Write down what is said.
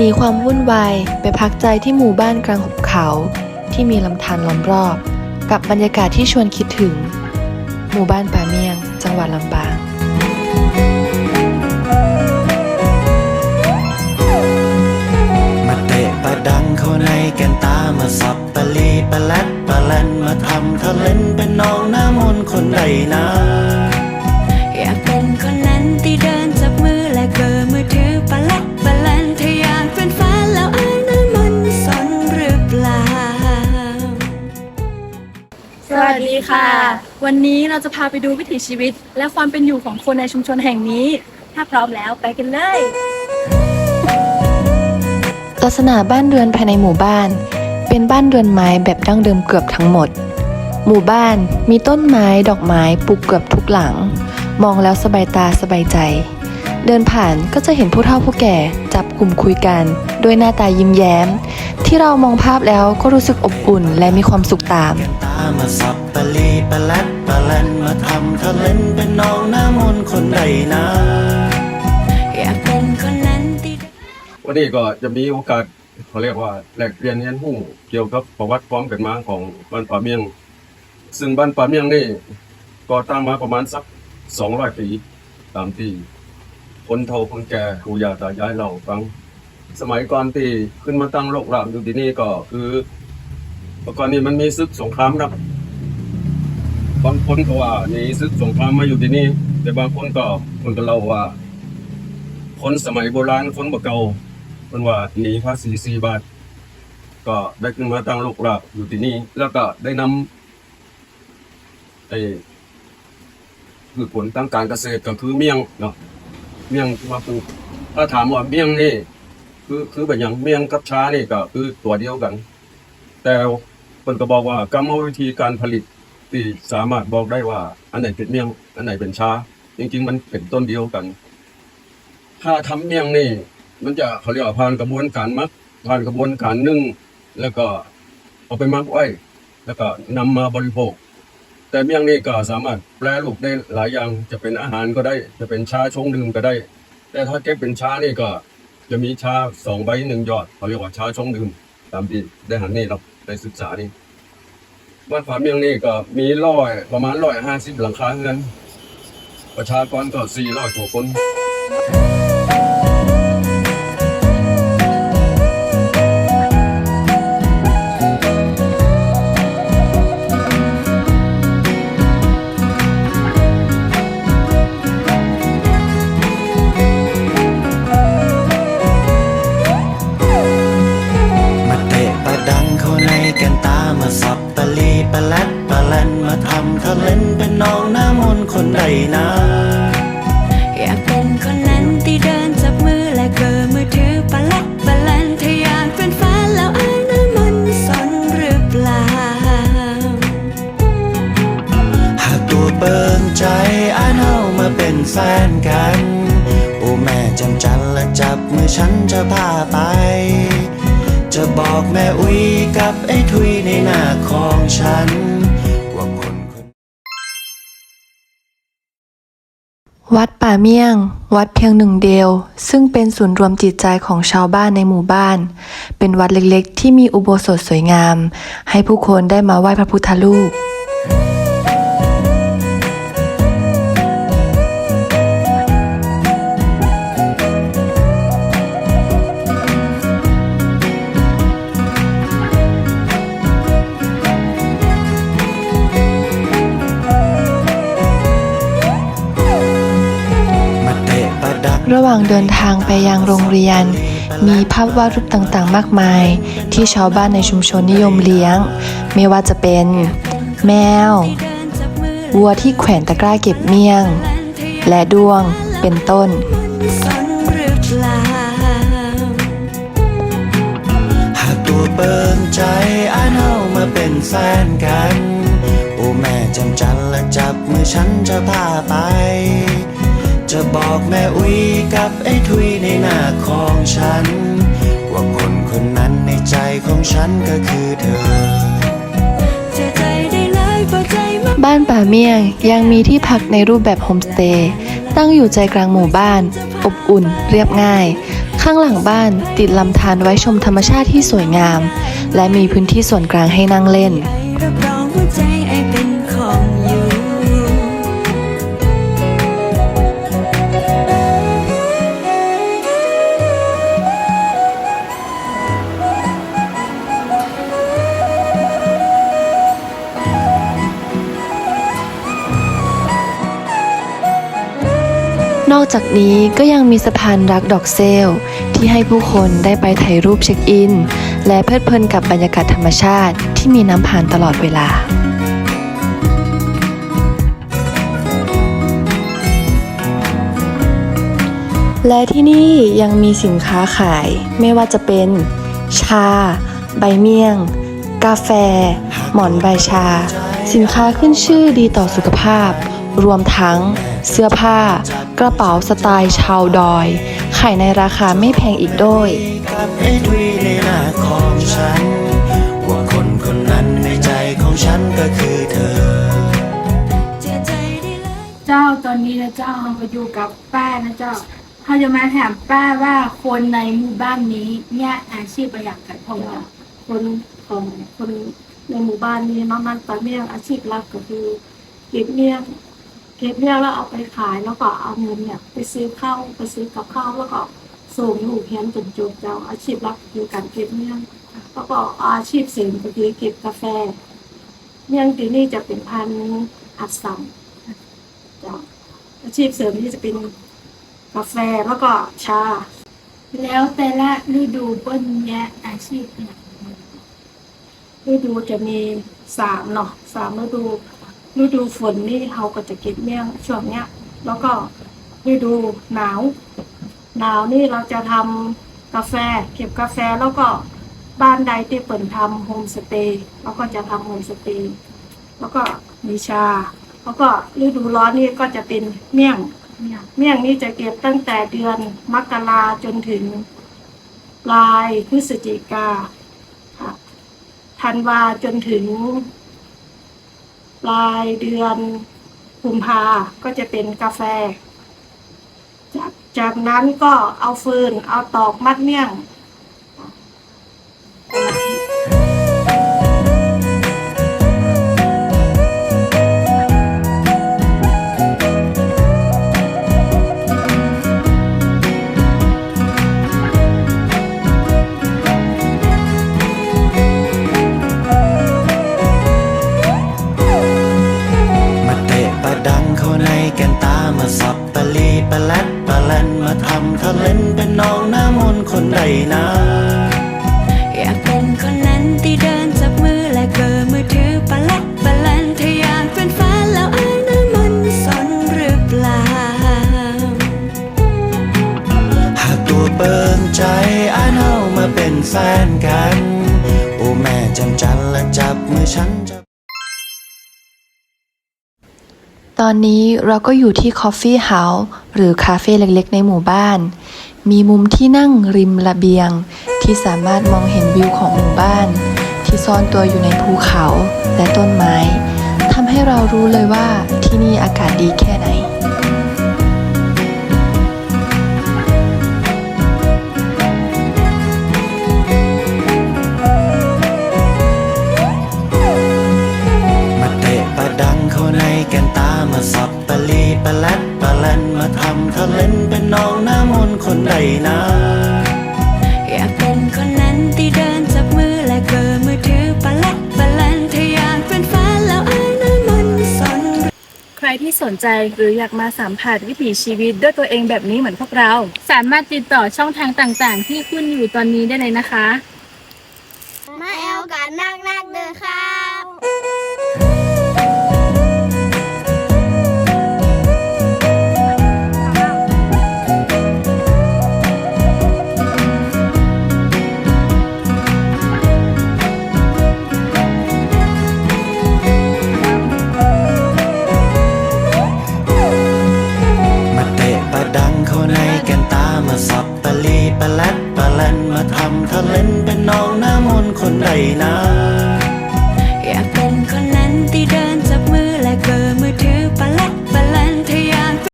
หนีความวุ่นวายไปพักใจที่หมู่บ้านกลางหุบเขา ที่มีลำธารล้อมรอบ กับบรรยากาศที่ชวนคิดถึง หมู่บ้านป่าเมียง จังหวัดลำปาง สวัสดีค่ะ วันนี้เราจะพาไปดูวิถีชีวิต และความเป็นอยู่ของคนในชุมชนแห่งนี้ ถ้าพร้อมแล้วไปกันเลย ลักษณะบ้านเรือนภายในหมู่บ้าน เป็นบ้านเรือนไม้แบบดั้งเดิมเกือบทั้งหมด หมู่บ้านมีต้นไม้ดอกไม้ปลูกเกือบทุกหลัง มองแล้วสบายตาสบายใจ เดินผ่านก็จะเห็นผู้เฒ่าผู้แก่จับกลุ่มคุยกัน ด้วยหน้าตายิ้มแย้ม ที่เรามองภาพแล้วก็รู้สึกอบอุ่นและมีความสุขตาม มาสับปะลีปะแลดปะแลนมาทำทะเล่นเป็นน้องน้ำมนต์คนใดนะอยากเป็นคนนั้นที่วันนี้ก็จะมีโอกาสเขาเรียกว่าแลกเปลี่ยนเรียนรู้เกี่ยวกับประวัติความเป็นมาของบ้านป่าเมียง ซึ่งบ้านป่าเมียงนี่ก็ตั้งมาประมาณสักสองร้อยปีตามที่คนเฒ่าคนแก่ปู่ย่าตายายเราฟัง สมัยก่อนที่ขึ้นมาตั้งโลกรามอยู่ที่นี่ก็คือ เมื่ก่อนนี้มันมีศึกสงครามครับบางคนก็ว่านี่ศึกสงครามมาอยู่ที่นี่ แต่บางคนก็คนก็เล่าว่า คนสมัยโบราณคนบ่เก่าเพิ่นว่าหนีภาษี4บาท ก็ได้ขึ้นมาตั้งโลกรากอยู่ที่นี่ แล้วก็ได้นำไอ้พืชผลทางการเกษตรก็คือเมี่ยงเนาะเมี่ยงมาปลูกถ้าถามว่าเมี่ยงนี่ คือคือแบบอย่างเมี่ยงกับชานี่ก็คือตัวเดียวกัน แต่ พิ่นก็บอกว่ากรรมวิธีการผลิตที่สามารถบอกได้ว่า อันไหนเป็นเมี่ยง อันไหนเป็นชาจริง ๆ มันเป็นต้นเดียวกัน ถ้าทำเมี่ยงนี่ มันจะเขาเรียกว่าผ่านกระบวนการมักผ่านกระบวนการนึ่งแล้วก็เอาไปมักไว้ แล้วก็นำมาบริโภค แต่เมี่ยงนี่ก็สามารถแปรรูปได้หลายอย่างจะเป็นอาหารก็ได้ จะเป็นชาชงดื่มก็ได้ แต่ถ้าเก็บเป็นชานี่ก็จะมีชาสองใบหนึ่งยอดเขาเรียกว่าชาชงดื่มตามที่ได้หันนี่เรา ไปศึกษานี่บ้านฝาเมียงนี่ก็มีร้อยประมาณร้อยห้าสิบหลังคาเรือน ประชากรก็สี่ร้อยกว่าคน แฟนกัน โอ้แม่จำจันและจับมือฉันจะพาไป จะบอกแม่อุ้ยกับไอ้ทุยในหน้าของฉัน ว่าคนคนวัดป่าเมี่ยง วัดเพียงหนึ่งเดียว ซึ่งเป็นศูนย์รวมจิตใจของชาวบ้านในหมู่บ้าน เป็นวัดเล็กๆ ที่มีอุโบสถสวยงาม ให้ผู้คนได้มาไหว้พระพุทธรูป ระหว่างเดินทางไปยังโรงเรียน มีภาพวาดรูปต่างๆ มากมาย ที่ชาวบ้านในชุมชนนิยมเลี้ยง ไม่ว่าจะเป็น แมว วัวที่แขวนตะกร้าเก็บเมี่ยง และดวงเป็นต้นหากตัวเปิงใจอันเอามาเป็นแฟนกันโอ้แม่จำจันและจับมือฉันจะพาไป จะบอกแม่อุ้ยกับไอ้ทุยในหน้าของฉัน ว่าคนคนนั้นในใจของฉันก็คือเธอเสียใจได้เลยพอใจมากบ้านป่าเมี่ยงยังมีที่พักในรูปแบบโฮมสเตย์ตั้งอยู่ใจกลางหมู่บ้าน อบอุ่น เรียบง่าย ข้างหลังบ้านติดลำธารไว้ชมธรรมชาติที่สวยงาม และมีพื้นที่ส่วนกลางให้นั่งเล่นรับรองหัวใจไอเป็น อกจากนี้ก็ยังมีสะพานรักดอกเซล ที่ให้ผู้คนได้ไปถ่ายรูปเช็คอิน และเพลิดเพลินกับบรรยากาศธรรมชาติที่มีน้ำผ่านตลอดเวลาและที่นี่ยังมีสินค้าขายไม่ว่าจะเป็น ชา ใบเมี่ยง กาแฟ หมอนใบชา สินค้าขึ้นชื่อดีต่อสุขภาพ รวมทั้ง เสื้อผ้า กระเป๋าสไตล์ชาวดอย ขายในราคาไม่แพงอีกด้วยกับไอ้ทุยในหน้าของฉันว่าคนคนนั้นในใจของฉันก็คือเธอเชื่อใจได้เลยเจ้าตอนนี้นะเจ้าเราก็อยู่กับป้านะเจ้าเขาจะมาถามป้าว่าคนในหมู่บ้านนี้เนี่ยอาชีพอะไรอย่างกันพงเจ้าคนของคนในหมู่บ้านนี้เนาะมันปลาเมี่ยงอาชีพหลักก็คือเก็บเมี่ยง เก็บเมี่ยงแล้วเอาไปขายแล้วก็เอาเงินเนี่ย ไปซื้อข้าวไปซื้อกับข้าวแล้วก็ส่งลูกเรียนจนจบเจ้าอาชีพหลักคือการเก็บเมี่ยงแล้วก็อาชีพเสริมก็คือเก็บกาแฟ เมี่ยงที่นี่จะเป็นพันธุ์อัดสัมเจ้าอาชีพเสริมที่จะเป็นกาแฟแล้วก็ชา แล้วแต่ละฤดูเปิ้นเนี่ยอาชีพเนี่ยฤดูจะมีสามเนาะสามฤดู ฤดูฝนนี่เขาก็จะเก็บเมี่ยงช่วงเนี้ย แล้วก็ฤดูหนาว หนาวนี่เราจะทำกาแฟ เก็บกาแฟแล้วก็บ้านใดที่เปิดทำโฮมสเตย์เราก็จะทำโฮมสเตย์แล้วก็มีชา แล้วก็ฤดูร้อนนี่ก็จะเป็นเมี่ยงเนี่ยเมี่ยงนี่จะเก็บตั้งแต่เดือนมกราจนถึงปลายพฤศจิกาค่ะธันวาจนถึง ปลายเดือนกุมภาก็จะเป็นกาแฟ จากจากนั้นก็เอาฟืนเอาตอกมัดเมี่ยง ตอนนี้เราก็อยู่ที่ Coffee House หรือคาเฟ่เล็กๆ ในหมู่บ้าน มีมุมที่นั่งริมระเบียง ที่สามารถมองเห็นวิวของหมู่บ้าน ที่ซ่อนตัวอยู่ในภูเขาและต้นไม้ทำให้เรารู้เลยว่าที่นี่อากาศดีแค่ไหน รที่สนใจหรืออยากมาสัมผัสวิถีชีวิตด้วยตัวเองแบบนี้เหมือนพวกเรา สามารถติดต่อช่องทางต่างๆ ที่ขึ้นอยู่ตอนนี้ได้เลยนะคะ มาแอลกันนักนักเด้อค่ะ